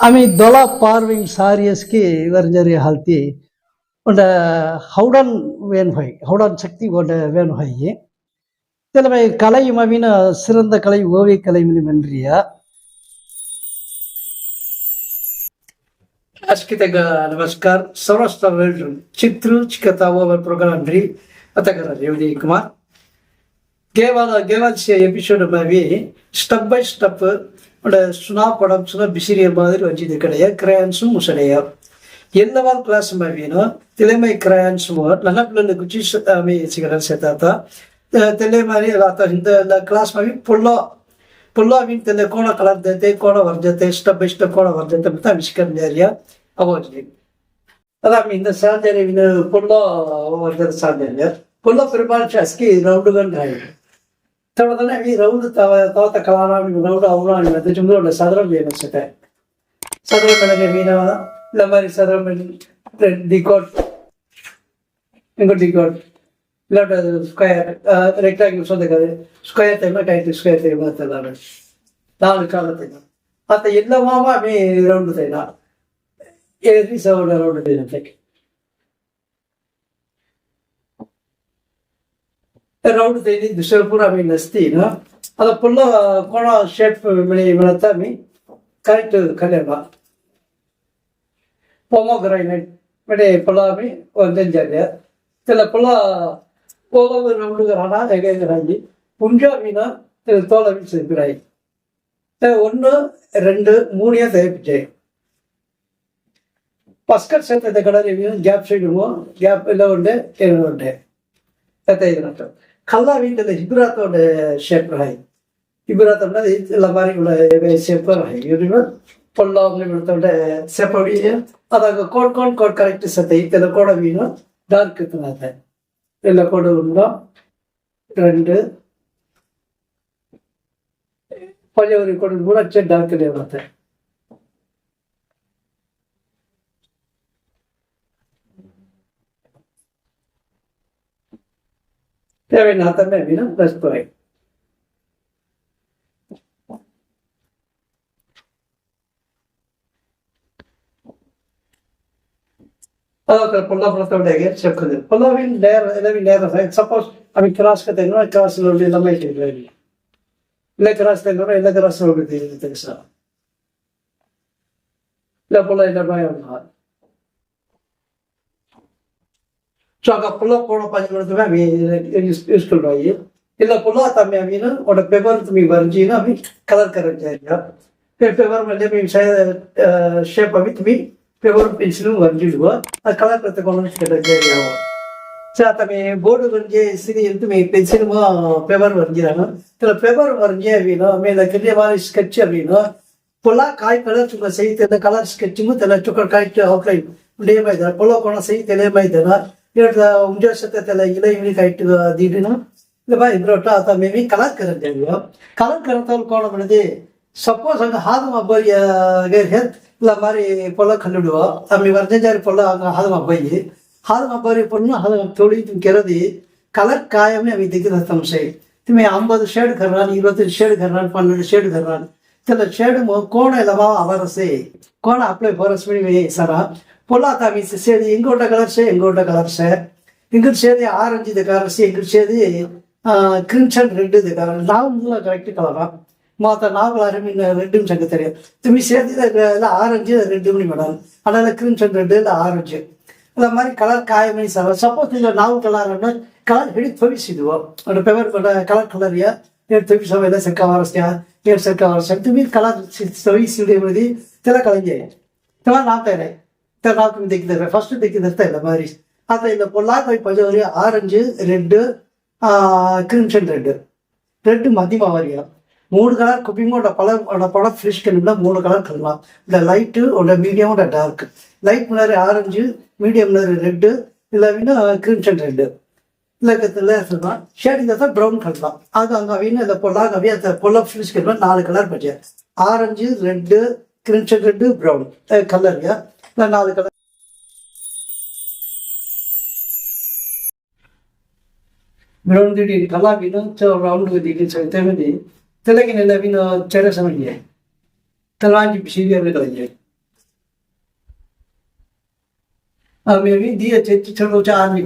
আমি দোলা পারভিং ಸಾರಿಯಸ್ಕಿ ಇವರ್ಜರಿ ಹಾಲ್ತಿ ಒಂಡ ಹೌಡನ್ ವೇನ್ ಹೊಯ್ ಹೌಡನ್ ಶಕ್ತಿ ಒಂಡ ವೇನ್ ಹೊಯ್ தலைமை கலை மவின சிறந்த கலை ஓவிய கலை மென்றியா ಅಸ್ಕಿತೆಗ ನಮಸ್ಕಾರ ಸೌರಾಷ್ಟ್ರ ವರ್ಲ್ಡ್ ಚಿತ್ರ ಚಿಕ್ಕತಾ ಓವರ್ ಪ್ರೋಗ್ರಾಮ್ ರೀ ಅತಗರ ರೇವದಿ ಕುಮಾರ್ ಕೇವಲ ಕೇವಲ ಎಪಿಸೋಡ್ ಮವಿ ಸ್ಟೆಪ್ ಬೈ ಸ್ಟೆಪ್ அந்த சுனா படம் சுனா பிசிறிய மாதிரி வச்சிருக்கிறைய கிரேன்ஸும் முசடைய என்னவால் கிளாஸ் மாவினா திலைமை கிரேன்ஸ் நல்ல பிள்ளைங்க குச்சி ஆமி சிகரெட் சேர்த்தாத்தா தெல்லை மாதிரி எல்லாத்த இந்த ಕ್ಲಾಸ್ ಮಾವಿ ಪುಲ್ಲ ಪುಲ್ಲಾವಿನ ತೆಲ್ಲೆ ಕೋಣ ಕಲರ್ ಜೊತೆ ಕೋಣ ವರ್ ಜೊತೆ ಸ್ಟೆಪ್ ಬೈ ಸ್ಟೆಪ್ ಕೋಣ ವರ್ ಜೊತೆ ಮತ್ತೆ ಅಮಿಷ್ಕರ್ ಏರಿಯಾ ಅವಾಜಿ ಅದಾಮಿ ಇಂದ ಸಾಧ್ಯ ಪುಲ್ಲ ವರ್ಜದ ಸಾಧ್ಯ ಪುಲ್ಲ ಪ್ರಿಪಾರೇಷನ್ ಅಸ್ಕಿ ರೌಂಡ್ ಗಂಡ ಆಗಿದೆ ತೋಟದಲ್ಲಿ ರೌಂಡ್ ತವ ತೋತ ಕಲಾರಾಮಿ ರೌಂಡ್ ಅವರಾಣಿ ಮತ್ತು ಜುಮ್ರೋಡ ಸದರ ಬೇರೆ ಅನ್ಸುತ್ತೆ ಸದರ ಬೆಳಗ್ಗೆ ಮೀನ ಲಂಬಾರಿ ಸದರ ಮೇಲೆ ಡಿಕೋಟ್ ಇಂಕೋ ಡಿಕೋಟ್ ಇಲ್ಲಾಟ ಸ್ಕ್ವಯರ್ ರೆಕ್ಟಾಂಗಿಲ್ ಸೋದಕ್ಕಾದ್ರೆ ಸ್ಕ್ವಯರ್ ತೆಗ್ಮ ಟೈಟ್ ಸ್ಕ್ವಯರ್ ತೆಗ್ಮ ಅಂತಲ್ಲ ನಾಲ್ಕು ಕಾಲ ತೆಗ್ಮ ಆತ ಎಲ್ಲವಾಮ ಮೀ ರೌಂಡ್ ತೆಗ್ದ ಎಲ್ಲಿ ಸೌಂಡ್ ರೌಂಡ್ ತೆಗ್ದಂತೆ ರೌಂಡ್ ತೈದಿ ದುಸರ್ಪುರ ಆಮಿ ನಸ್ತಿನ ಅದ ಪುಲ್ಲ ಕೋಣ ಶೇಪ್ ಮಿಳಿ ಮಿಳತ್ತ ಮಿ ಕರೆಕ್ಟ್ ಕಲೆಮ ಪೊಮೊಗ್ರೈನೆಟ್ ಮಿಡೆ ಪುಲ್ಲ ಮಿ ಒಂದೆಂಜಾಗ தெல புள்ள போலவு ரவுண்டுகிறானா எகைகிறாங்க புஞ்சா மீனா தெல தோலை வீச்சு இருக்கிறாய் ஒன்று ரெண்டு மூணையா தேய்ப்பிச்சே பஸ்கட் சேர்த்த கடலை மீன் கேப் சைடுமோ கேப் இல்லை உண்டு என்ன உண்டு ತೆಗೆದಿರತ್ತೆ ಕಲ್ಲ ವೀಟಲ್ಲಿ ಹಿಬ್ರಾತೋಡ ಶೇಪ್ ರಹಾಯಿ ಹಿಬ್ರಾತ್ ಅನ್ನೋದು ಇಲ್ಲ ಮಾರಿ ಉಳ ಶೇಪ್ ರಹಾಯಿ ಇವ್ರಿಗೆ ಪೊಲ್ಲ ಒಮ್ಮೆ ಬಿಡ್ತೊಂಡೆ ಶೇಪ್ ಹೊಡಿ ಅದಾಗ ಕೋಡ್ಕೊಂಡು ಕೋಡ್ ಕರೆಕ್ಟ್ ಸತ್ತೆ ಇದೆಲ್ಲ ಕೋಡ ಮೀನು டார்க் இருக்கிறாங்க இல்லை கொடு உண்டோம் ரெண்டு கொஞ்சம் ஒரு கொடு கூட சரி டார்க் தேவையில்லை நான் தரேன் அப்படின்னா ப்ளஸ் துறை هذا الطلاب رتبنا غير شكل الطلاب اللي اللي اللي سبوز أبي كلاس كده إنه كلاس اللي لما يجي. لا كلاس اللي لا كلاس اللي بيجي. تكسر لا والله لا ما يوم هذا ಸೊ ಆಗ ಪುಲೋ ಕೊಡೋ ಅವಿ ಇಸ್ಕೊಂಡು ಅಯ್ಯಿ ಇಲ್ಲ ಪುಲೋ ತಮ್ಮಿ ಅವಿನ ಒಡ ಪೇಪರ್ ತುಮಿ ಬರ್ಜಿನ ಅವಿ ಕಲರ್ ಕರೆಕ್ಟ್ ಆಯ್ತು ಫಿರ್ ಪೇಪರ್ ಮೇಲೆ ಮೀ ಶೇಪ್ ಅವಿ ತುಮಿ ಪೇಪರ್ ಪೆನ್ಸಿಲ್ ವರ್ಜಿಡುವ ಆ ಕಲರ್ ತಗೊಂಡು ಕರೆಕ್ಟ್ சரி தம்பி போர்டு வரைஞ்சி சிறி எடுத்து பென்சிலுமா பேப்பர் வரைஞ்சிறாங்க இதில் பேப்பர் வரைஞ்சி அப்படின்னா மேல கிரிய மாதிரி ஸ்கெட்ச் அப்படின்னா புல்லா காய் கலர் சும்மா செய்ய தெரியல கலர் ஸ்கெட்சும் தெரியல சுக்கர் காய்ச்சி அவுட்லைன் இதே மாதிரி தானே. புல்லா போனால் செய்ய தெரிய மாதிரி ಇವತ್ತು ಉಂಡೆ ಸತ್ತಲ್ಲ ಇಲ್ಲ ಇವನಿಗೆ ಐಟು ದಿನ ಇಲ್ಲಪ್ಪ ಇಬ್ಬರೊಟ್ಟು ಆತ ಮೇವಿ ಕಲರ್ ಕರಂತೆ ಕಲರ್ ಕರಂತ ಕೋಣ ಮಾಡಿದೆ ಸಪೋಸ್ ಹಂಗೆ ಹಾದು ಒಬ್ಬರಿಗೆ ಹೆತ್ ಇಲ್ಲ ಮಾರಿ ಪೊಲ್ಲ ಕಂಡುಡುವ ಆಮೇಲೆ ವರ್ಜಂಜಾರಿ ಪೊಲ್ಲ ಹಾದು ಒಬ್ಬಯ್ಯಿ ಹಾದು ಒಬ್ಬರಿ ಪೊಣ್ಣು ಹಾದು ತೊಳಿ ಕೆರದಿ கலர் காயமே அவன் திக்கு தத்தம் செய் திமே ஐம்பது ஷேடு கர்றான் இருபத்தஞ்சு ஷேடு கர்றான் பன்னெண்டு ஷேடு கர்றான் சில ஷேடு கோணம் இல்லவா அவரசே கோணம் அப்ளை போரஸ் பண்ணி சரா மீஸ் சேதி எங்கோட்ட கலர்ஸே எங்கோட்ட கலர்ஸே இங்கிட்டு சேதி ஆரஞ்சு இது கலர்ஸ் இங்கிட்டு சேதி கிரிம்சன் ரெட் இது கலர் நாவல் கரெக்ட் கலரா மாத்த நாவல் அரமின் ரெண்டும் சங்க தெரியும் துமி சேதி இல்லை ஆரஞ்சு ரெண்டு மணி மேடம் அதனால கிரிம்சன் ரெட்டு இல்லை ஆரஞ்சு இந்த மாதிரி கலர் ಕಾಯಮಣಿ ಸಹ ಸಪೋಸ್ ಇಲ್ಲ ನಾವು ಕಲರ್ ಅನ್ನ ಕಲರ್ ಹಿಡಿದು ತೋರಿಸಿದ್ವು ಅದು ಪೇಪರ್ ಕಲರ್ ಕಲರ್ ಏನು ತೋರಿಸೋವೆಲ್ಲ ಸರ್ಕ ವಾರಸ್ಯ ಏನು ಸರ್ಕ ವಾರಸ್ಯ ತುಮಿ ಕಲರ್ ತೋರಿಸಿ ಬದಿ ತೆಲ ಕಳಂಜೆ ತೆಲ ನಾಲ್ಕೈದೆ ತೆಲ ನಾಲ್ಕು ತೆಗಿದ್ದಾರೆ ಫಸ್ಟ್ ತೆಗಿದಿರ್ತಾ ಇಲ್ಲ ಮಾರಿ ಆತ ಇಲ್ಲ பொல்லாக்கை பஜோரி orange red crimson red red மதியமா வரியா மூணு கலர் குப்பிங்கோட பல படம் ஃப்ரெஷ் கண்ணுல மூணு கலர் கலலாம் இந்த லைட்டு உட மீடியமோட dark light ಮುನ್ನರಿ orange medium ಮುನ್ನರಿ red ಇಲ್ಲ ವಿನ ಕ್ರಿಮ್ಸನ್ ರೆಡ್ இலக்கத்தில் சொல்லலாம் ஷேடிங் தான் ப்ரௌன் கலர் அது அங்கே அவின்னு இந்த பொல்லாக அவிய அந்த பொல்ல ஃபினிஷ் கலர் நாலு கலர் பச்சை orange red crimson red brown கலர்யா நான் அதுக்கு मिळवून दिली कला विनं तर राऊंड दिली त्यामध्ये त्याला की नाही नवीन चेहरा म्हणजे तलावांची पिशवी करायची आम्ही दी चेतची ठरवच्या आम्ही